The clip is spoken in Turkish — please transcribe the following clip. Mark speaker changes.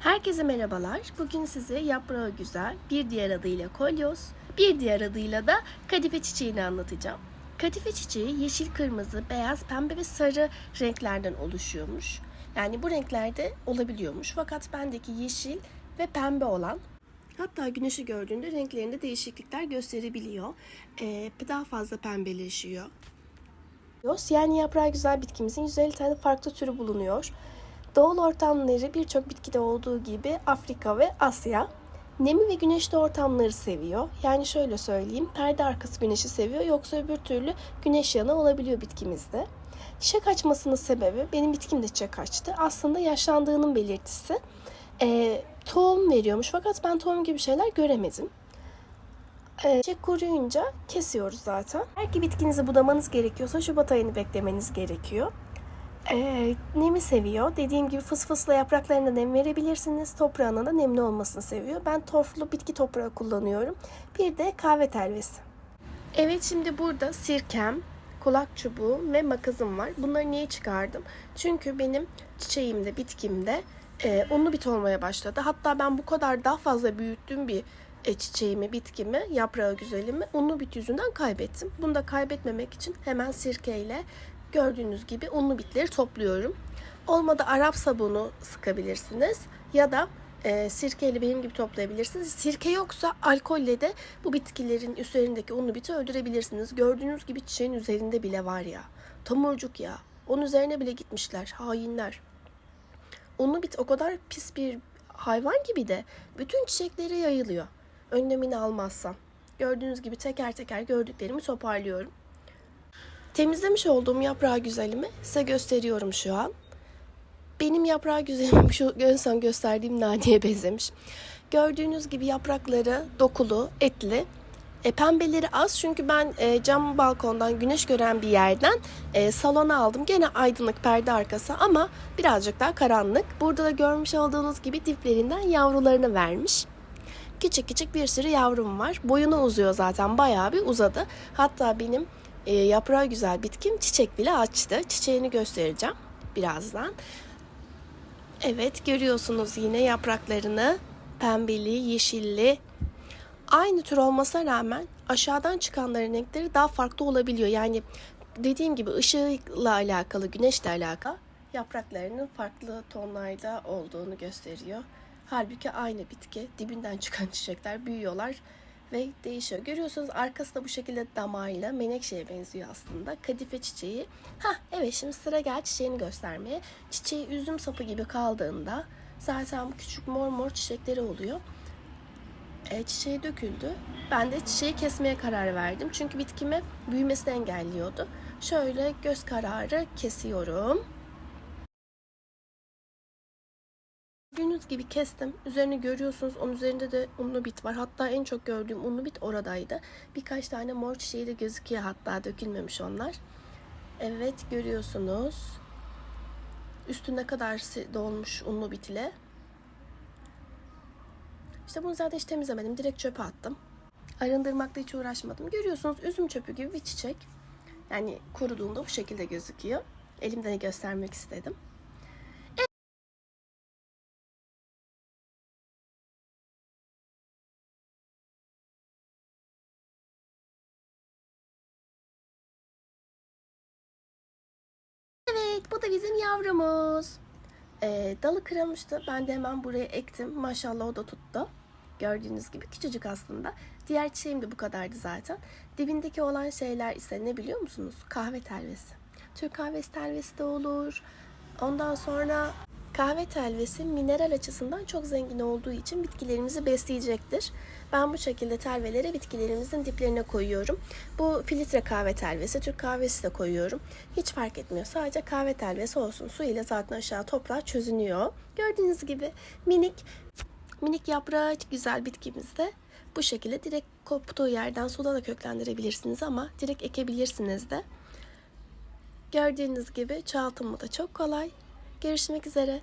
Speaker 1: Herkese merhabalar. Bugün size yaprağı güzel, bir diğer adıyla kolyoz, bir diğer adıyla da kadife çiçeğini anlatacağım. Kadife çiçeği yeşil, kırmızı, beyaz, pembe ve sarı renklerden oluşuyormuş. Yani bu renklerde olabiliyormuş. Fakat bendeki yeşil ve pembe olan Hatta güneşi gördüğünde renklerinde değişiklikler gösterebiliyor. Ee, daha fazla pembeleşiyor. Yani yaprağı güzel bitkimizin 150 tane farklı türü bulunuyor. Doğal ortamları birçok bitkide olduğu gibi Afrika ve Asya. Nemi ve güneşli ortamları seviyor. Yani şöyle söyleyeyim, perde arkası güneşi seviyor yoksa öbür türlü güneş yanı olabiliyor bitkimizde. Çiçek açmasının sebebi, benim bitkim de çiçek açtı. Aslında yaşlandığının belirtisi. Ee, tohum veriyormuş fakat ben tohum gibi şeyler göremedim. Ee, çiçek kuruyunca kesiyoruz zaten. Eğer ki bitkinizi budamanız gerekiyorsa Şubat ayını beklemeniz gerekiyor. Ee, nemi seviyor. Dediğim gibi fıs fısla yapraklarına nem verebilirsiniz. Toprağına da nemli olmasını seviyor. Ben torflu bitki toprağı kullanıyorum. Bir de kahve telvesi. Evet şimdi burada sirkem, kulak çubuğu ve makasım var. Bunları niye çıkardım? Çünkü benim çiçeğimde, bitkimde e, unlu bit olmaya başladı. Hatta ben bu kadar daha fazla büyüttüğüm bir e, çiçeğimi, bitkimi, yaprağı güzelimi unlu bit yüzünden kaybettim. Bunu da kaybetmemek için hemen sirkeyle gördüğünüz gibi unlu bitleri topluyorum. Olmadı Arap sabunu sıkabilirsiniz ya da e, sirkeyle benim gibi toplayabilirsiniz. Sirke yoksa alkolle de bu bitkilerin üzerindeki unlu biti öldürebilirsiniz. Gördüğünüz gibi çiçeğin üzerinde bile var ya. Tomurcuk ya. Onun üzerine bile gitmişler. Hainler. Unlu bit o kadar pis bir hayvan gibi de bütün çiçeklere yayılıyor. Önlemini almazsan. Gördüğünüz gibi teker teker gördüklerimi toparlıyorum. Temizlemiş olduğum yaprağı güzelimi size gösteriyorum şu an. Benim yaprağı güzelim şu son gösterdiğim naneye benzemiş. Gördüğünüz gibi yaprakları dokulu, etli. E, pembeleri az çünkü ben e, cam balkondan güneş gören bir yerden e, salona aldım. Gene aydınlık perde arkası ama birazcık daha karanlık. Burada da görmüş olduğunuz gibi diplerinden yavrularını vermiş. Küçük küçük bir sürü yavrum var. Boyunu uzuyor zaten bayağı bir uzadı. Hatta benim e, yaprağı güzel bitkim çiçek bile açtı. Çiçeğini göstereceğim birazdan. Evet görüyorsunuz yine yapraklarını pembeli, yeşilli. Aynı tür olmasına rağmen aşağıdan çıkanların renkleri daha farklı olabiliyor. Yani dediğim gibi ışıkla alakalı, güneşle alakalı yapraklarının farklı tonlarda olduğunu gösteriyor. Halbuki aynı bitki dibinden çıkan çiçekler büyüyorlar ve değişiyor. Görüyorsunuz arkası da bu şekilde damarlı menekşeye benziyor aslında. Kadife çiçeği. Ha evet şimdi sıra gel çiçeğini göstermeye. Çiçeği üzüm sapı gibi kaldığında zaten küçük mor mor çiçekleri oluyor. E, çiçeği döküldü. Ben de çiçeği kesmeye karar verdim. Çünkü bitkimi büyümesini engelliyordu. Şöyle göz kararı kesiyorum. Gördüğünüz gibi kestim. Üzerini görüyorsunuz. Onun üzerinde de unlu bit var. Hatta en çok gördüğüm unlu bit oradaydı. Birkaç tane mor çiçeği de gözüküyor hatta dökülmemiş onlar. Evet görüyorsunuz. Üstü ne kadar dolmuş unlu bit ile. İşte bunu zaten hiç temizlemedim. Direkt çöpe attım. Arındırmakla hiç uğraşmadım. Görüyorsunuz üzüm çöpü gibi bir çiçek. Yani kuruduğunda bu şekilde gözüküyor. Elimden göstermek istedim. Evet bu da bizim yavrumuz. Ee, dalı kırılmıştı. Ben de hemen buraya ektim. Maşallah o da tuttu. Gördüğünüz gibi küçücük aslında. Diğer çiçeğim de bu kadardı zaten. Dibindeki olan şeyler ise ne biliyor musunuz? Kahve telvesi. Türk kahvesi telvesi de olur. Ondan sonra kahve telvesi mineral açısından çok zengin olduğu için bitkilerimizi besleyecektir. Ben bu şekilde telveleri bitkilerimizin diplerine koyuyorum. Bu filtre kahve telvesi, Türk kahvesi de koyuyorum. Hiç fark etmiyor. Sadece kahve telvesi olsun. Su ile zaten aşağı toprağa çözünüyor. Gördüğünüz gibi minik minik yaprağı güzel bitkimizde bu şekilde direkt koptuğu yerden suda da köklendirebilirsiniz ama direkt ekebilirsiniz de. Gördüğünüz gibi çoğaltımı da çok kolay. Görüşmek üzere.